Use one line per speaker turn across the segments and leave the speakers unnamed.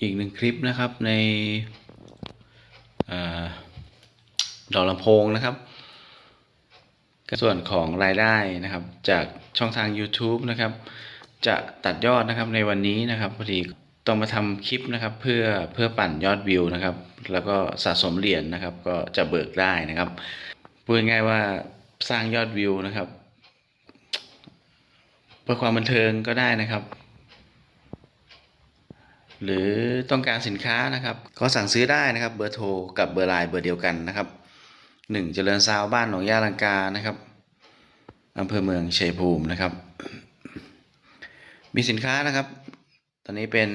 อีกหนึ่งคลิปนะครับในอดอกลำโพงนะครับ ส่วนของรายได้นะครับ จากช่องทาง YouTube นะครับ จะตัดยอดนะครับในวันนี้นะครับพอดีต้องมาทำคลิปนะครับเพื่อเพื่อปั่นยอดวิวนะครับ แล้วก็สะสมเหรียญนะครับ ก็จะเบิกได้นะครับพูดง่ายว่าสร้างยอดวิวนะครับ เพื่อความบันเทิงก็ได้นะครับ หรือต้องการสินค้านะครับก็สั่งซื้อได้นะครับเบอร์โทรกับเบอร์ไลน์เบอร์เดียวกันนะครับหนึ่งเจริญซาวบ้านหนองยาลังกานะครับอำเภอเมืองชัยภูมินะครับ มีสินค้านะครับ ตอนนี้เป็น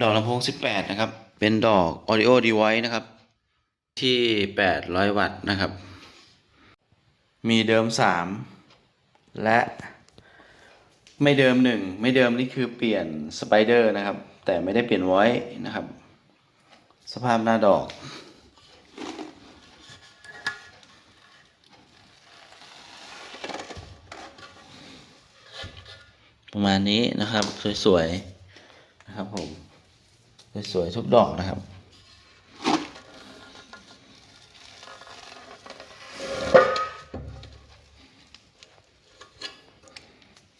ดอกลำโพง 18 นะครับ เป็นดอก Audio Device นะครับ ที่ 800 วัตต์นะครับ มีเดิม 3 และ ไม่เดิมหนึ่งไม่เดิมนี่คือเปลี่ยนสไปเดอร์นะครับ แต่ไม่ได้เปลี่ยนไว้นะครับ สภาพหน้าดอก ประมาณนี้นะครับ สวยๆนะครับผม สวยๆทุกดอกนะครับ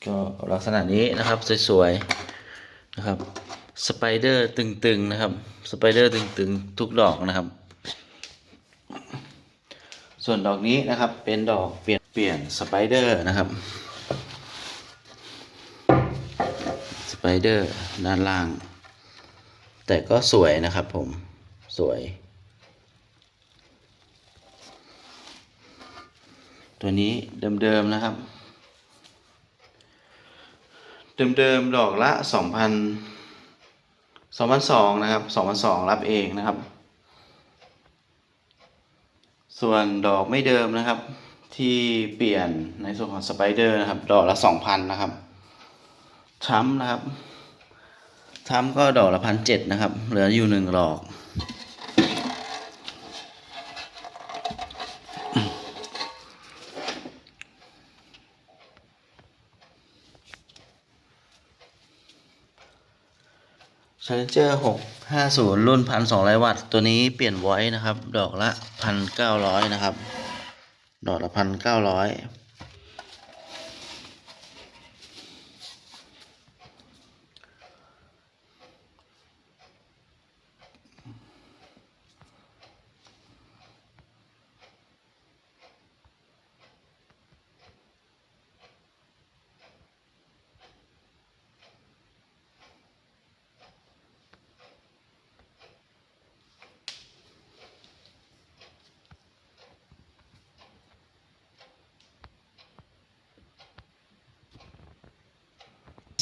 ก็ ลักษณะนี้นะครับสวยๆนะครับสไปเดอร์ตึงๆนะครับสไปเดอร์ตึงๆทุกดอกนะครับ ส่วนดอกนี้นะครับเป็นดอกเปลี่ยนเปลี่ยนสไปเดอร์นะครับสไปเดอร์ด้านล่าง แต่ก็สวยนะครับผมสวย ตัวนี้เดิมๆนะครับ เดิมๆดอกละสองพันสองพันสองนะครับสองพันสองรับเองนะครับ ส่วนดอกไม่เดิมนะครับ ที่เปลี่ยนในส่วนของสไปเดอร์นะครับ ดอกละสองพันนะครับช้ำนะครับช้ำก็ดอกละพันเจ็ดนะครับ เหลืออยู่หนึ่งดอก Challenger 650 รุ่น 1,200 วัตต์ ตัวนี้เปลี่ยนไว้นะครับ ดอกละ 1,900 นะครับ ดอกละ 1,900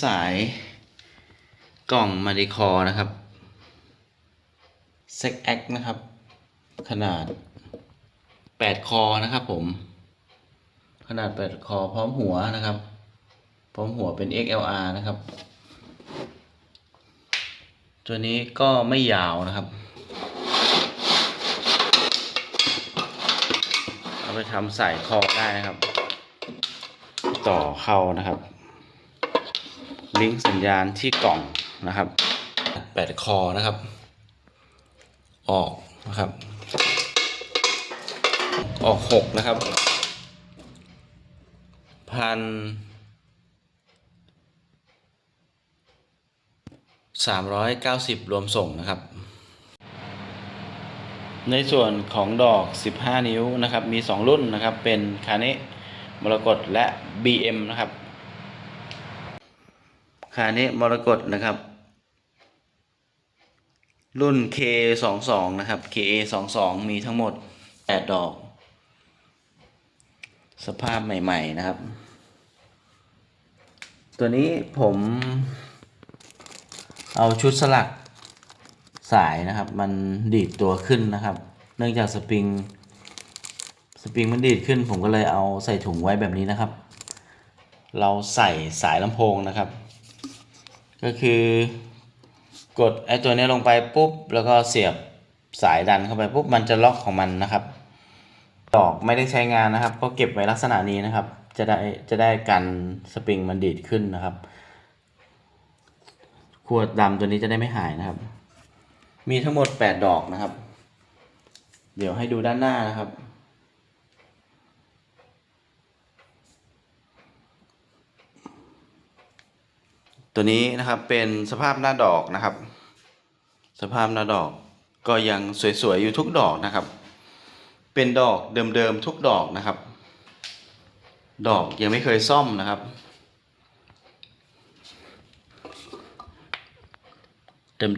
สายกล่องมาริคอนะครับ z x นะครับ ขนาด 8 คอนะครับผม ขนาด 8 คอพร้อมหัวนะครับ พร้อมหัวเป็น XLR นะครับ ตัวนี้ก็ไม่ยาวนะครับ เอาไปทำสายคอได้นะครับ ต่อเข้านะครับ ลิงก์สัญญาณที่กล่องนะครับแปดคอนะครับ ออกนะครับ ออกหกนะครับพันสามร้อยเก้าสิบรวมส่งนะครับ ในส่วนของดอก 15 นิ้วนะครับ มี 2 รุ่นนะครับ เป็นคาเนะมรกตและ BM นะครับ คาเนะมรกตนะครับ รุ่น K22 นะครับ KA22 มีทั้งหมด 8 ดอก สภาพใหม่ๆนะครับ ตัวนี้ผมเอาชุดสลักสายนะครับ มันดีดตัวขึ้นนะครับ เนื่องจากสปริงสปริงมันดีดขึ้น ผมก็เลยเอาใส่ถุงไว้แบบนี้นะครับ เราใส่สายลำโพงนะครับ ก็คือกดไอ้ตัวนี้ลงไปปุ๊บ แล้วก็เสียบสายดันเข้าไปปุ๊บมันจะล็อกของมันนะครับดอกไม่ได้ใช้งานนะครับ ก็เก็บไว้ลักษณะนี้นะครับ จะได้จะได้กันสปริงมันดีดขึ้นนะครับขวดดำตัวนี้จะได้ไม่หายนะครับ มีทั้งหมดแปดดอกนะครับ เดี๋ยวให้ดูด้านหน้านะครับ ตัวนี้นะครับเป็นสภาพหน้าดอกนะครับ สภาพหน้าดอกก็ยังสวยๆอยู่ทุกดอกนะครับ เป็นดอกเดิมๆทุกดอกนะครับ ดอกยังไม่เคยซ่อมนะครับ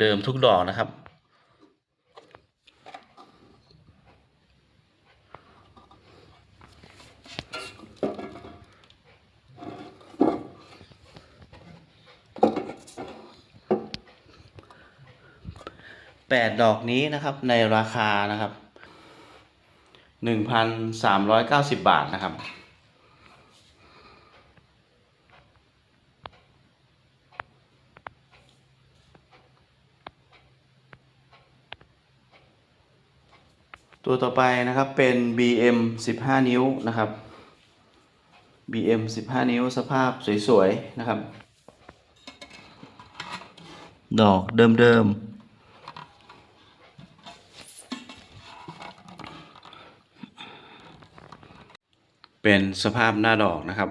เดิมๆทุกดอกนะครับ แปดดอกนี้นะครับในราคานะครับหนึ่งพันสามร้อยเก้าสิบบาทนะครับ ตัวต่อไปนะครับเป็น BM 15 นิ้วนะครับ BM 15 นิ้วสภาพสวย ๆ นะครับ ดอกเดิม ๆ เป็นสภาพหน้าดอกนะครับ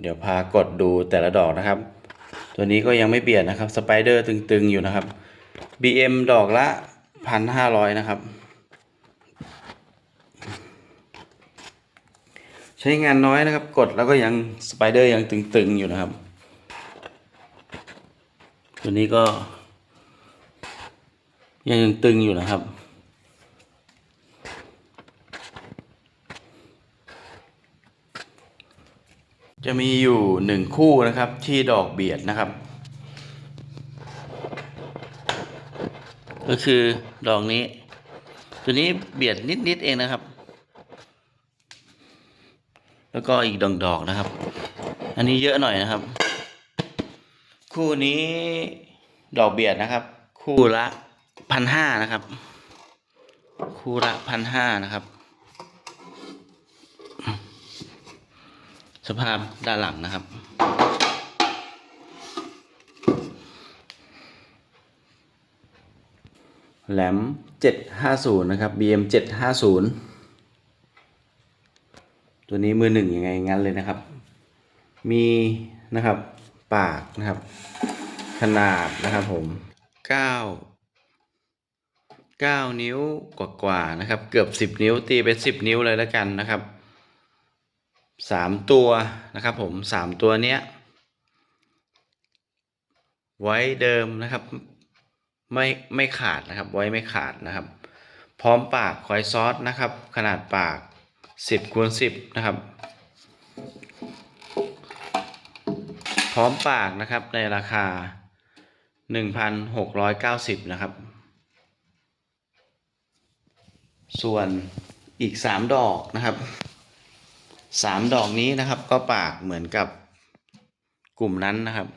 เดี๋ยวพากดดูแต่ละดอกนะครับ ตัวนี้ก็ยังไม่เปลี่ยนนะครับสไปเดอร์ตึงๆอยู่นะครับ BM ดอกละพันห้าร้อยนะครับ ใช้งานน้อยนะครับ กดแล้วก็ยังสไปเดอร์ยังตึงๆอยู่นะครับ ตัวนี้ก็ยังยังตึงอยู่นะครับ จะมีอยู่หนึ่งคู่นะครับที่ดอกเบียดนะครับ ก็คือดอกนี้ ตัวนี้เบียดนิดๆเองนะครับ แล้วก็อีกดอกดอกนะครับ อันนี้เยอะหน่อยนะครับ คู่นี้ดอกเบียดนะครับ คู่ละพันห้านะครับ คู่ละพันห้านะครับ สภาพด้านหลังนะครับ แหลม 750 นะครับ BM 750 ตัวนี้มือหนึ่งยังไงงั้นเลยนะครับ มีนะครับปากนะครับ ขนาดนะครับผม 9 9 นิ้วกว่าๆนะครับ เกือบ 10 นิ้วตีเป็น 10 นิ้วเลยแล้วกันนะครับ 3ตัวนะครับผม3ตัวเนี้ย ไว้เดิมนะครับ ไม่ไม่ขาดนะครับ ไว้ไม่ขาดนะครับ พร้อมปากคอยซอสนะครับ ขนาดปาก10คูณ10นะครับ พร้อมปากนะครับในราคา1,690นะครับ ส่วนอีก3ดอกนะครับ สามดอกนี้นะครับ ก็ปากเหมือนกับกลุ่มนั้นนะครับ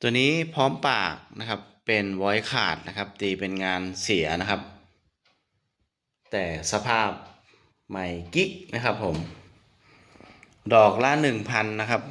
ตัวนี้พร้อมปากนะครับเป็นไว้ขาดนะครับ ตีเป็นงานเสียนะครับ แต่สภาพใหม่กิ๊กนะครับผม ดอกละหนึ่งพันนะครับ